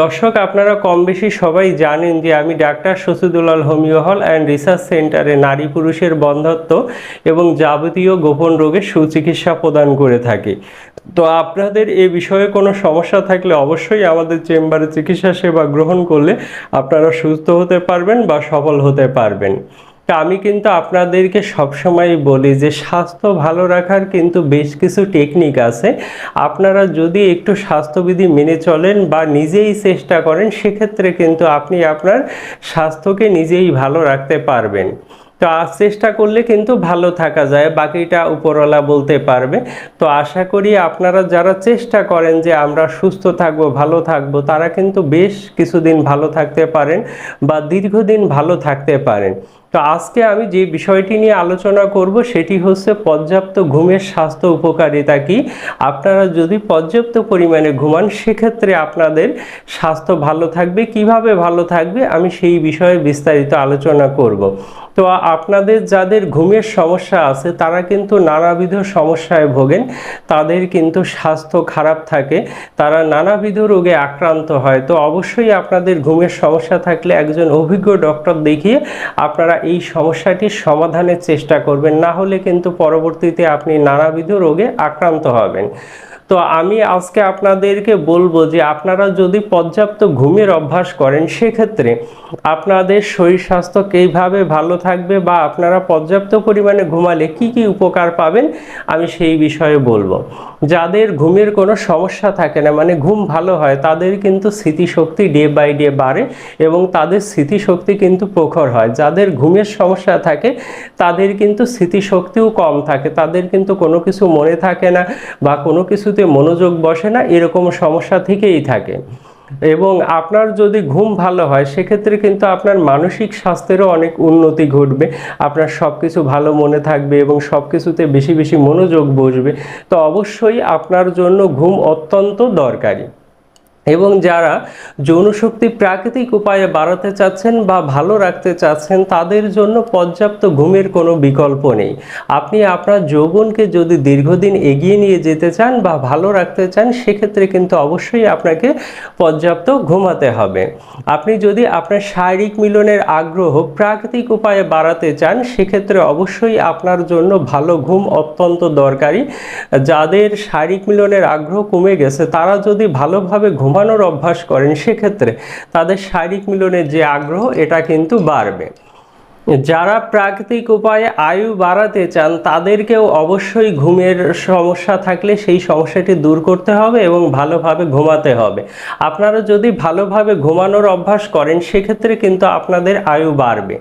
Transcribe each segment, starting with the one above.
দর্শক, আপনারা কম বেশি সবাই জানেন যে আমি doctor Shashidulal homeo hall and research সেন্টারে নারী পুরুষের বন্ধত্ব এবং যাবতীয় গোপন রোগের সুচিকিৎসা প্রদান করে থাকি। তো আপনাদের এ বিষয়ে কোনো সমস্যা থাকলে অবশ্যই আমাদের চেম্বারে চিকিৎসা সেবা গ্রহণ করলে আপনারা সুস্থ হতে পারবেন বা সফল হতে পারবেন। তা আমি কিন্তু আপনাদেরকে সবসময় বলি যে স্বাস্থ্য ভালো রাখার কিন্তু বেশ কিছু টেকনিক আছে। আপনারা যদি একটু স্বাস্থ্যবিধি মেনে চলেন বা নিজেই চেষ্টা করেন, সেক্ষেত্রে কিন্তু আপনি আপনার স্বাস্থ্যকে নিজেই ভালো রাখতে পারবেন। তো চেষ্টা করলে কিন্তু ভালো থাকা যায়, বাকিটা উপরওয়ালা বলতে পারবে। তো আশা করি আপনারা যারা চেষ্টা করেন যে আমরা সুস্থ থাকব, ভালো থাকব, তারা কিন্তু বেশ কিছুদিন ভালো থাকতে পারেন বা দীর্ঘদিন ভালো থাকতে পারেন। তো আজকে আমি যে বিষয়টি নিয়ে আলোচনা করব, সেটি হচ্ছে পর্যাপ্ত ঘুমের স্বাস্থ্য উপকারিতা কি? আপনারা যদি পর্যাপ্ত পরিমাণে ঘুমান, সেক্ষেত্রে আপনাদের স্বাস্থ্য ভালো থাকবে। কীভাবে ভালো থাকবে? আমি সেই বিষয়ে বিস্তারিত আলোচনা করব। তো আপনাদের যাদের ঘুমের সমস্যা আছে, তারা কিন্তু নানাবিধ সমস্যায় ভোগেন। তাদের কিন্তু স্বাস্থ্য খারাপ থাকে। তারা নানাবিধ রোগে আক্রান্ত হয়। তো অবশ্যই আপনাদের ঘুমের সমস্যা থাকলে একজন অভিজ্ঞ ডক্টর দেখিয়ে আপনারা এই সমস্যাটির সমাধানের চেষ্টা করবেন। না হলে কিন্তু পরবর্তীতে আপনি নানাবিধ রোগে আক্রান্ত হবেন। তো আমি আজকে আপনাদেরকে বলব যে আপনারা যদি পর্যাপ্ত ঘুমের অভ্যাস করেন, সেক্ষেত্রে আপনাদের শরীর স্বাস্থ্য কীভাবে ভালো থাকবে বা আপনারা পর্যাপ্ত পরিমাণে ঘুমালে কি কি উপকার পাবেন, আমি সেই বিষয়ে বলব। যাদের ঘুমের কোনো সমস্যা থাকে না মানে ঘুম ভালো হয়, তাদের কিন্তু স্মৃতিশক্তি ডে বাই ডে বাড়ে এবং তাদের স্মৃতিশক্তি কিন্তু প্রখর হয়। যাদের ঘুমের সমস্যা থাকে, তাদের কিন্তু স্মৃতিশক্তিও কম থাকে। তাদের কিন্তু কোনো কিছু মনে থাকে না বা কোনো কিছুতে মনোযোগ বসে না, এরকম সমস্যা থেকেই থাকে। এবং আপনার যদি ঘুম ভালো হয়, সেক্ষেত্রে কিন্তু আপনার মানসিক স্বাস্থ্যেরও অনেক উন্নতি ঘটবে। আপনার সব কিছু ভালো মনে থাকবে এবং সব কিছুতে বেশি বেশি মনোযোগ বসবে। তো অবশ্যই আপনার জন্য ঘুম অত্যন্ত দরকারি। এবং যারা যৌনশক্তি প্রাকৃতিক উপায়ে বাড়াতে চাচ্ছেন বা ভালো রাখতে চাচ্ছেন, তাদের জন্য পর্যাপ্ত ঘুমের কোনো বিকল্প নেই। আপনি আপনার যৌবনকে যদি দীর্ঘদিন এগিয়ে নিয়ে যেতে চান বা ভালো রাখতে চান, সেক্ষেত্রে কিন্তু অবশ্যই আপনাকে পর্যাপ্ত ঘুমাতে হবে। আপনি যদি আপনার শারীরিক মিলনের আগ্রহ প্রাকৃতিক উপায়ে বাড়াতে চান, সেক্ষেত্রে অবশ্যই আপনার জন্য ভালো ঘুম অত্যন্ত দরকারি। যাদের শারীরিক মিলনের আগ্রহ কমে গেছে, তারা যদি ভালোভাবে ঘুম ঘুমানোর অভ্যাস করেন, সেক্ষেত্রে তাদের শারীরিক মিলনের যে আগ্রহ, এটা কিন্তু বাড়বে। যারা প্রাকৃতিক উপায়ে আয়ু বাড়াতে চান, তাদেরকেও অবশ্যই ঘুমের সমস্যা থাকলে সেই সমস্যাটি দূর করতে হবে এবং ভালোভাবে ঘুমাতে হবে। আপনারা যদি ভালোভাবে ঘুমানোর অভ্যাস করেন, সেক্ষেত্রে কিন্তু আপনাদের আয়ু বাড়বে।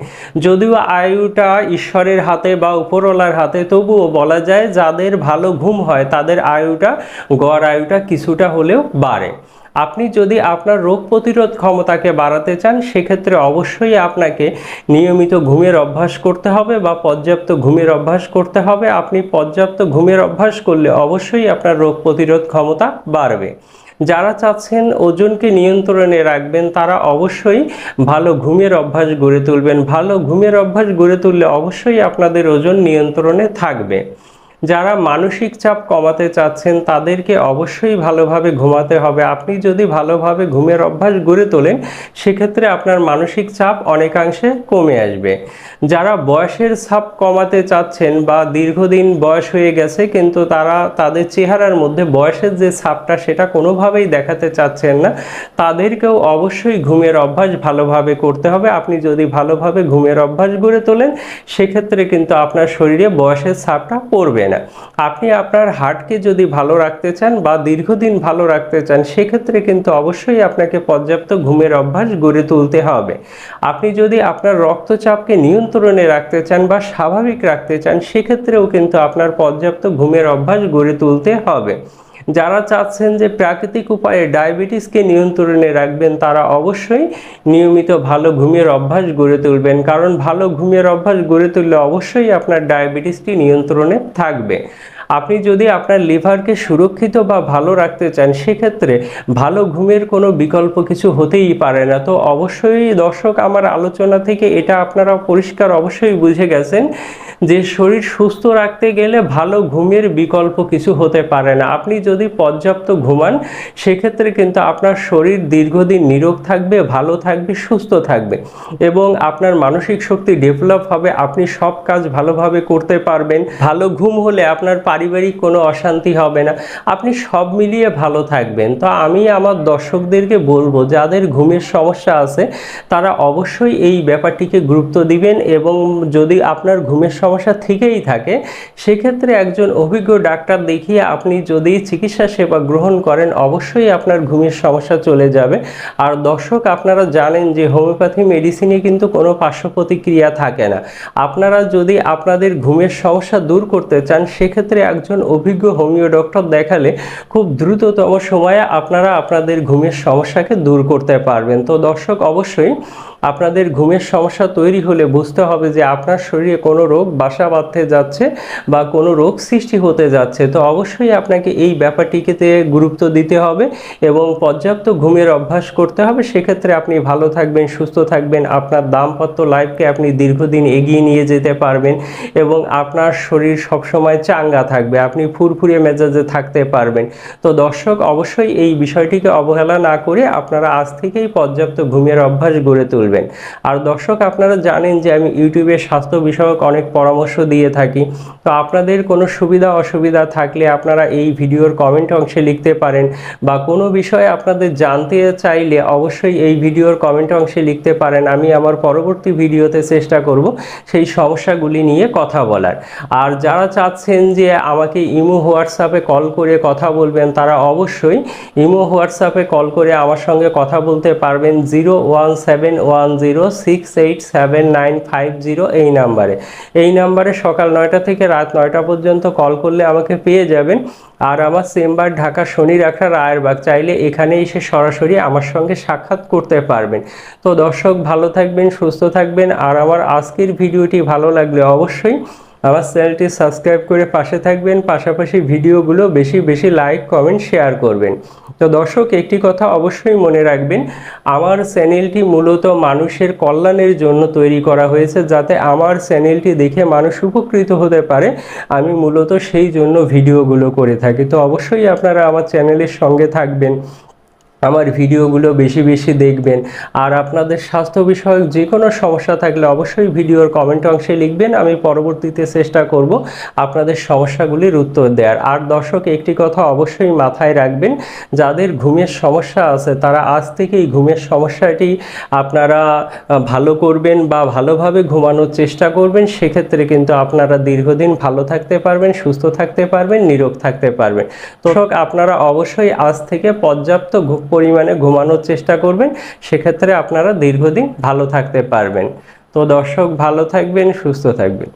যদিও আয়ুটা ঈশ্বরের হাতে বা উপরওয়ালার হাতে, তবুও বলা যায় যাদের ভালো ঘুম হয়, তাদের আয়ুটা, গড় আয়ুটা কিছুটা হলেও বাড়ে। আপনি যদি আপনার রোগ প্রতিরোধ ক্ষমতাকে বাড়াতে চান, সেক্ষেত্রে অবশ্যই আপনাকে নিয়মিত ঘুমের অভ্যাস করতে হবে বা পর্যাপ্ত ঘুমের অভ্যাস করতে হবে। আপনি পর্যাপ্ত ঘুমের অভ্যাস করলে অবশ্যই আপনার রোগ প্রতিরোধ ক্ষমতা বাড়বে। যারা চাচ্ছেন ওজনকে নিয়ন্ত্রণে রাখবেন, তারা অবশ্যই ভালো ঘুমের অভ্যাস গড়ে তুলবেন। ভালো ঘুমের অভ্যাস গড়ে তুললে অবশ্যই আপনাদের ওজন নিয়ন্ত্রণে থাকবে। যারা মানসিক চাপ কমাতে চাচ্ছেন, তাদেরকে অবশ্যই ভালোভাবে ঘুমাতে হবে। আপনি যদি ভালোভাবে ঘুমের অভ্যাস গড়ে তোলেন, সেক্ষেত্রে আপনার মানসিক চাপ অনেকাংশে কমে আসবে। যারা বয়সের ছাপ কমাতে চাচ্ছেন বা দীর্ঘদিন বয়স হয়ে গেছে, কিন্তু তারা, তাদের চেহারার মধ্যে বয়সের যে ছাপটা, সেটা কোনোভাবেই দেখাতে চাচ্ছেন না, তাদেরকেও অবশ্যই ঘুমের অভ্যাস ভালোভাবে করতে হবে। আপনি যদি ভালোভাবে ঘুমের অভ্যাস গড়ে তোলেন, সেক্ষেত্রে কিন্তু আপনার শরীরে বয়সের ছাপটা পড়বে না। না। আপনি আপনার হার্টকে যদি ভালো রাখতে চান বা দীর্ঘদিন ভালো রাখতে চান, সেক্ষেত্রে কিন্তু অবশ্যই আপনাকে পর্যাপ্ত ঘুমের অভ্যাস গড়ে তুলতে হবে। আপনি যদি আপনার রক্তচাপকে নিয়ন্ত্রণে রাখতে চান বা স্বাভাবিক রাখতে চান, সেক্ষেত্রেও কিন্তু আপনার পর্যাপ্ত ঘুমের অভ্যাস গড়ে তুলতে হবে। যারা চাচ্ছেন যে প্রাকৃতিক উপায়ে ডায়াবেটিসকে নিয়ন্ত্রণে রাখবেন, তারা অবশ্যই নিয়মিত ভালো ঘুমের অভ্যাস গড়ে তুলবেন। কারণ ভালো ঘুমের অভ্যাস গড়ে তুললে অবশ্যই আপনার ডায়াবেটিসটি নিয়ন্ত্রণে থাকবে। আপনি যদি আপনার লিভারকে সুরক্ষিত বা ভালো রাখতে চান, সেক্ষেত্রে ভালো ঘুমের কোনো বিকল্প কিছু হতেই পারে না। তো অবশ্যই দর্শক, আমার আলোচনা থেকে এটা আপনারা পরিষ্কার অবশ্যই বুঝে গেছেন যে শরীর সুস্থ রাখতে গেলে ভালো ঘুমের বিকল্প কিছু হতে পারে না। আপনি যদি পর্যাপ্ত ঘুমান, সেক্ষেত্রে কিন্তু আপনার শরীর দীর্ঘদিন নিরোগ থাকবে, ভালো থাকবে, সুস্থ থাকবে এবং আপনার মানসিক শক্তি ডেভেলপ হবে। আপনি সব কাজ ভালোভাবে করতে পারবেন। ভালো ঘুম হলে আপনার পারিবারিক কোনো অশান্তি হবে না। আপনি সব মিলিয়ে ভালো থাকবেন। তো আমি আমার দর্শকদেরকে বলব, যাদের ঘুমের সমস্যা আছে, তারা অবশ্যই এই ব্যাপারটিকে গুরুত্ব দিবেন এবং যদি আপনার ঘুমের সমস্যা থেকেই থাকে, সেক্ষেত্রে একজন অভিজ্ঞ ডাক্তার দেখিয়ে আপনি যদি চিকিৎসা সেবা গ্রহণ করেন, অবশ্যই আপনার ঘুমের সমস্যা চলে যাবে। আর দর্শক, আপনারা জানেন যে হোমিওপ্যাথি মেডিসিনে কিন্তু কোনো পার্শ্ব প্রতিক্রিয়া থাকে না। আপনারা যদি আপনাদের ঘুমের সমস্যা দূর করতে চান, সেক্ষেত্রে একজন অভিজ্ঞ হোমিও ডক্টর দেখালে খুব দ্রুততম সময়ে আপনারা আপনাদের ঘুমের সমস্যাকে দূর করতে পারবেন। তো দর্শক, অবশ্যই আপনাদের ঘুমের সমস্যা তৈরি হলে বুঝতে হবে যে আপনার শরীরে কোনো রোগ বাসা বাঁধতে যাচ্ছে বা কোনো রোগ সৃষ্টি হতে যাচ্ছে। তো অবশ্যই আপনাকে এই ব্যাপারটিকে গুরুত্ব দিতে হবে এবং পর্যাপ্ত ঘুমের অভ্যাস করতে হবে। সেক্ষেত্রে আপনি ভালো থাকবেন, সুস্থ থাকবেন, আপনার দাম্পত্য লাইফকে আপনি দীর্ঘদিন এগিয়ে নিয়ে যেতে পারবেন এবং আপনার শরীর সবসময় চাঙ্গা থাকবে, আপনি ফুরফুরে মেজাজে থাকতে পারবেন। তো দর্শক, অবশ্যই এই বিষয়টিকে অবহেলা না করে আপনারা আজ থেকেই পর্যাপ্ত ঘুমের অভ্যাস গড়ে তুলবেন। আর দর্শক, আপনারা জানেন যে আমি ইউটিউবে স্বাস্থ্য বিষয়ক অনেক পরামর্শ দিয়ে থাকি। তো আপনাদের কোনো সুবিধা, অসুবিধা থাকলে আপনারা এই ভিডিওর কমেন্ট অংশে লিখতে পারেন বা কোনো বিষয়ে আপনাদের জানতে চাইলে অবশ্যই এই ভিডিওর কমেন্ট অংশে লিখতে পারেন। আমি আমার পরবর্তী ভিডিওতে চেষ্টা করব সেই সমস্যাগুলি নিয়ে কথা বলার। আর যারা চাচ্ছেন যে আমাকে ইমো, হোয়াটসঅ্যাপে কল করে কথা বলবেন, তারা অবশ্যই ইমো, হোয়াটসঅ্যাপে কল করে আমার সঙ্গে কথা বলতে পারবেন। Zero one seven one zero six eight seven nine five zero এই নাম্বারে। এই নাম্বারে সকাল নয়টা থেকে রাত নয়টা পর্যন্ত কল করলে আমাকে পেয়ে যাবেন। আর আমার চেম্বার ঢাকা শনি রাখা রায়েরবাগ। চাইলে এখানে এসে সরাসরি আমার সঙ্গে সাক্ষাৎ করতে পারবেন। তো দর্শক ভালো থাকবেন, সুস্থ থাকবেন। আর আমার আজকের ভিডিওটি ভালো লাগলে অবশ্যই আমার চ্যানেলটি সাবস্ক্রাইব করে পাশে থাকবেন, পাশাপাশি ভিডিওগুলো বেশি বেশি লাইক, কমেন্ট, শেয়ার করবেন। তো দর্শক, একটি কথা অবশ্যই মনে রাখবেন, আমার চ্যানেলটি মূলত মানুষের কল্যাণের জন্য তৈরি করা হয়েছে যাতে আমার চ্যানেলটি দেখে মানুষ উপকৃত হতে পারে। আমি মূলত সেই জন্য ভিডিওগুলো করে থাকি। তো অবশ্যই আপনারা আমার চ্যানেলের সঙ্গে থাকবেন। আমার ভিডিওগুলো বেশি বেশি দেখবেন। আর আপনাদের স্বাস্থ্য বিষয়ক যে কোনো সমস্যা থাকলে অবশ্যই ভিডিওর কমেন্ট অংশে লিখবেন, আমি পরবর্তীতে চেষ্টা করব আপনাদের সমস্যাগুলির উত্তর দেওয়ার আর দর্শক, একটি কথা অবশ্যই মাথায় রাখবেন, যাদের ঘুমের সমস্যা আছে, তারা আজ থেকেই ঘুমের সমস্যাটি আপনারা ভালো করবেন বা ভালোভাবে ঘুমানোর চেষ্টা করবেন, সেক্ষেত্রে কিন্তু আপনারা দীর্ঘদিন ভালো থাকতে পারবেন, সুস্থ থাকতে পারবেন, নিরোগ থাকতে পারবেন। তো আপনারা অবশ্যই আজ থেকে পর্যাপ্ত পরিমাণে ঘুমানোর চেষ্টা করবেন, সেক্ষেত্রে আপনারা দীর্ঘদিন ভালো থাকতে পারবেন। তো দর্শক, ভালো থাকবেন, সুস্থ থাকবেন।